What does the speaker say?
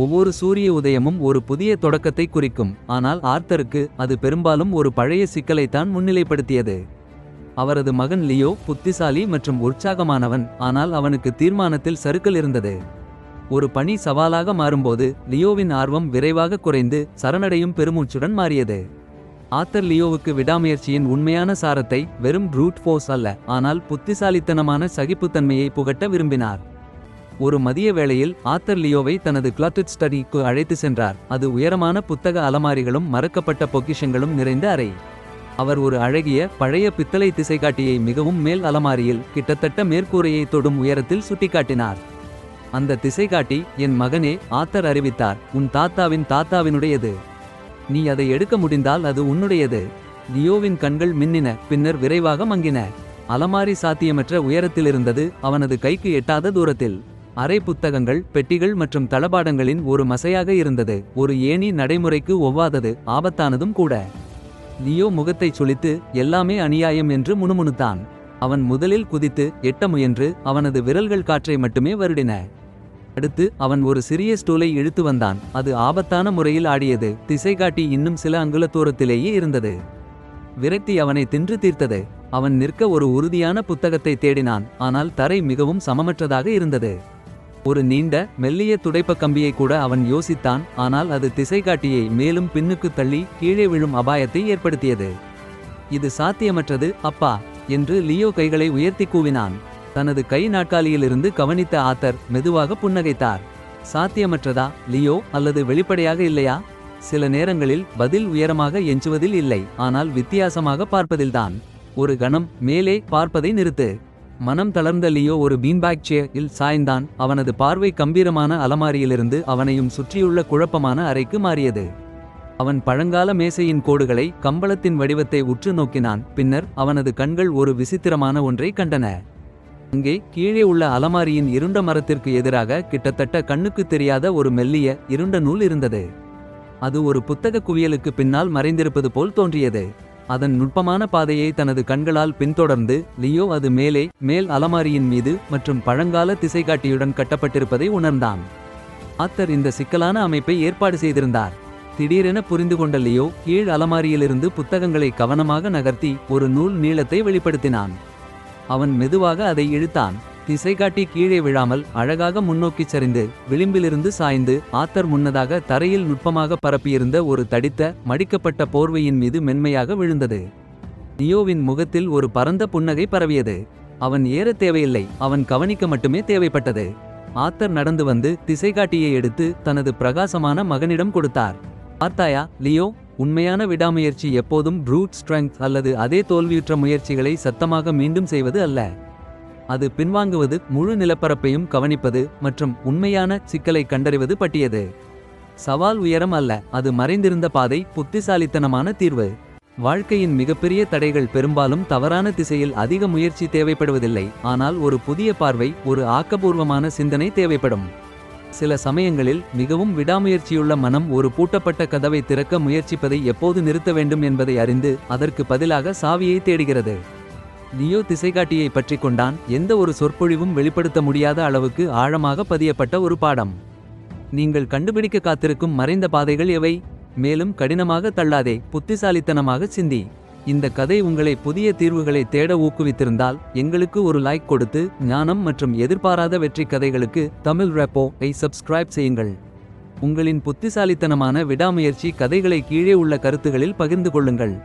ஒவ்வொரு சூரிய உதயமும் ஒரு புதிய தொடக்கத்தை குறிக்கும். ஆனால் ஆர்த்தருக்கு அது பெரும்பாலும் ஒரு பழைய சிக்கலைத்தான் முன்னிலைப்படுத்தியது. அவரது மகன் லியோ புத்திசாலி மற்றும் உற்சாகமானவன். ஆனால் அவனுக்கு தீர்மானத்தில் சறுக்கல் இருந்தது. ஒரு பணி சவாலாக மாறும்போது லியோவின் ஆர்வம் விரைவாக குறைந்து சரணடையும் பெருமூச்சுடன் மாறியது. ஆத்தர் லியோவுக்கு விடாமுயற்சியின் உண்மையான சாரத்தை வெறும் ரூட் ஃபோர்ஸ் அல்ல. ஆனால் புத்திசாலித்தனமான சகிப்புத்தன்மையை புகட்ட விரும்பினார். ஒரு மதிய வேளையில் ஆத்தர் லியோவை தனது கிளாட்டட் ஸ்டடிக்கு அழைத்து சென்றார். அது உயரமான புத்தக அலமாரிகளும் மறக்கப்பட்ட பொக்கிஷங்களும் நிறைந்த அறை. அவர் ஒரு அழகிய பழைய பித்தளை திசைகாட்டியை மிகவும் மேல் அலமாரியில் கிட்டத்தட்ட மேற்கூரையை தொடும் உயரத்தில் சுட்டிக்காட்டினார். அந்த திசைகாட்டி என் மகனே ஆத்தர் அறிவித்தார் உன் தாத்தாவின் தாத்தாவினுடையது. நீ அதை எடுக்க முடிந்தால் அது உன்னுடையது. லியோவின் கண்கள் மின்னின பின்னர் விரைவாக மங்கின. அலமாரி சாத்தியமற்ற உயரத்திலிருந்தது அவனது கைக்கு எட்டாத தூரத்தில். அரை புத்தகங்கள் பெட்டிகள் மற்றும் தளபாடங்களின் ஒரு மசையாக இருந்தது. ஒரு ஏணி நடைமுறைக்கு ஒவ்வாதது ஆபத்தானதும் கூட. லியோ முகத்தைச் சுழித்து எல்லாமே அநியாயம் என்று முணுமுணுத்தான். அவன் முதலில் குதித்து எட்ட முயன்று அவனது விரல்கள் காற்றை மட்டுமே வருடின. அடுத்து அவன் ஒரு சிறிய ஸ்டூலை இழுத்து வந்தான். அது ஆபத்தான முறையில் ஆடியது. திசைகாட்டி இன்னும் சில அங்குல தூரத்திலேயே இருந்தது. விரக்தி அவனை தின்று தீர்த்தது. அவன் நிற்க ஒரு உறுதியான புத்தகத்தை தேடினான். ஆனால் தரை மிகவும் சமமற்றதாக இருந்தது. ஒரு நீண்ட மெல்லிய துடைப்ப கம்பியை கூட அவன் யோசித்தான் ஆனால் அது திசைகாட்டியை மேலும் பின்னுக்கு தள்ளி கீழே விழும் அபாயத்தை ஏற்படுத்தியது. இது சாத்தியமற்றது அப்பா என்று லியோ கைகளை உயர்த்தி கூவினான். தனது கை நாட்காலியிலிருந்து கவனித்த ஆத்தர் மெதுவாக புன்னகைத்தார். சாத்தியமற்றதா லியோ அல்லது வெளிப்படையாக இல்லையா? சில நேரங்களில் பதில் உயரமாக எஞ்சுவதில் இல்லை ஆனால் வித்தியாசமாக பார்ப்பதில்தான். ஒரு கணம் மேலே பார்ப்பதை நிறுத்து. மனம் தளர்ந்த லியோ ஒரு பீன்பேக் சேரில் சாய்ந்தான். அவனது பார்வை கம்பீரமான அலமாரியிலிருந்து அவனையும் சுற்றியுள்ள குழப்பமான அறைக்கு மாறியது. அவன் பழங்கால மேசையின் கோடுகளை கம்பளத்தின் வடிவத்தை உற்று நோக்கினான். பின்னர் அவனது கண்கள் ஒரு விசித்திரமான ஒன்றை கண்டன. அங்கே கீழே உள்ள அலமாரியின் இருண்ட மரத்திற்கு எதிராக கிட்டத்தட்ட கண்ணுக்கு தெரியாத ஒரு மெல்லிய இருண்ட நூல் இருந்தது. அது ஒரு புத்தக குவியலுக்கு பின்னால் மறைந்திருப்பது போல் தோன்றியது. அதன் நுட்பமான பாதையை தனது கண்களால் பின்தொடர்ந்து லியோ அது மேலே மேல் அலமாரியின் மீது மற்றும் பழங்கால திசைகாட்டியுடன் கட்டப்பட்டிருப்பதை உணர்ந்தான். ஆத்தர் இந்த சிக்கலான அமைப்பை ஏற்பாடு செய்திருந்தார். திடீரென புரிந்து கொண்ட லியோ கீழ் அலமாரியிலிருந்து புத்தகங்களை கவனமாக நகர்த்தி ஒரு நூல் நீளத்தை வெளிப்படுத்தினான். அவன் மெதுவாக அதை இழுத்தான். திசைகாட்டி கீழே விழாமல் அழகாக முன்னோக்கிச் சரிந்து விளிம்பிலிருந்து சாய்ந்து ஆத்தர் முன்னதாக தரையில் நுட்பமாக பரப்பியிருந்த ஒரு தடித்த மடிக்கப்பட்ட போர்வையின் மீது மென்மையாக விழுந்தது. லியோவின் முகத்தில் ஒரு பரந்த புன்னகை பரவியது. அவன் ஏறத் தேவையில்லை அவன் கவனிக்க மட்டுமே தேவைப்பட்டது. ஆத்தர் நடந்து வந்து திசைகாட்டியை எடுத்து தனது பிரகாசமான மகனிடம் கொடுத்தார். பார்த்தாயா லியோ உண்மையான விடாமுயற்சி எப்போதும் ப்ரூட் ஸ்ட்ரெங்க் அல்லது அதே தோல்வியுற்ற முயற்சிகளை சத்தமாக மீண்டும் செய்வது அல்ல. அது பின்வாங்குவது முழு நிலப்பரப்பையும் கவனிப்பது மற்றும் உண்மையான சிக்கலை கண்டறிவது பட்டியது சவால் உயரம் அல்ல அது மறைந்திருந்த பாதை புத்திசாலித்தனமான தீர்வு. வாழ்க்கையின் மிகப்பெரிய தடைகள் பெரும்பாலும் தவறான திசையில் அதிக முயற்சி தேவைப்படுவதில்லை ஆனால் ஒரு புதிய பார்வை ஒரு ஆக்கபூர்வமான சிந்தனை தேவைப்படும். சில சமயங்களில் மிகவும் விடாமுயற்சியுள்ள மனம் ஒரு பூட்டப்பட்ட கதவை திறக்க முயற்சிப்பதை எப்போது நிறுத்த வேண்டும் என்பதை அறிந்து அதற்கு பதிலாக சாவியை தேடுகிறது. லியோ திசைகாட்டியை பற்றி கொண்டான். எந்த ஒரு சொற்பொழிவும் வெளிப்படுத்த முடியாத அளவுக்கு ஆழமாக பதியப்பட்ட ஒரு பாடம். நீங்கள் கண்டுபிடிக்க காத்திருக்கும் மறைந்த பாதைகள் எவை? மேலும் கடினமாக தள்ளாதே புத்திசாலித்தனமாக சிந்தி. இந்த கதை உங்களை புதிய தீர்வுகளை தேட ஊக்குவித்திருந்தால் எங்களுக்கு ஒரு லைக் கொடுத்து ஞானம் மற்றும் எதிர்பாராத வெற்றி கதைகளுக்கு தமிழ் ரெப்போ ஐ சப்ஸ்கிரைப் செய்யுங்கள். உங்களின் புத்திசாலித்தனமான விடாமுயற்சி கதைகளை கீழே உள்ள கருத்துகளில் பகிர்ந்து கொள்ளுங்கள்.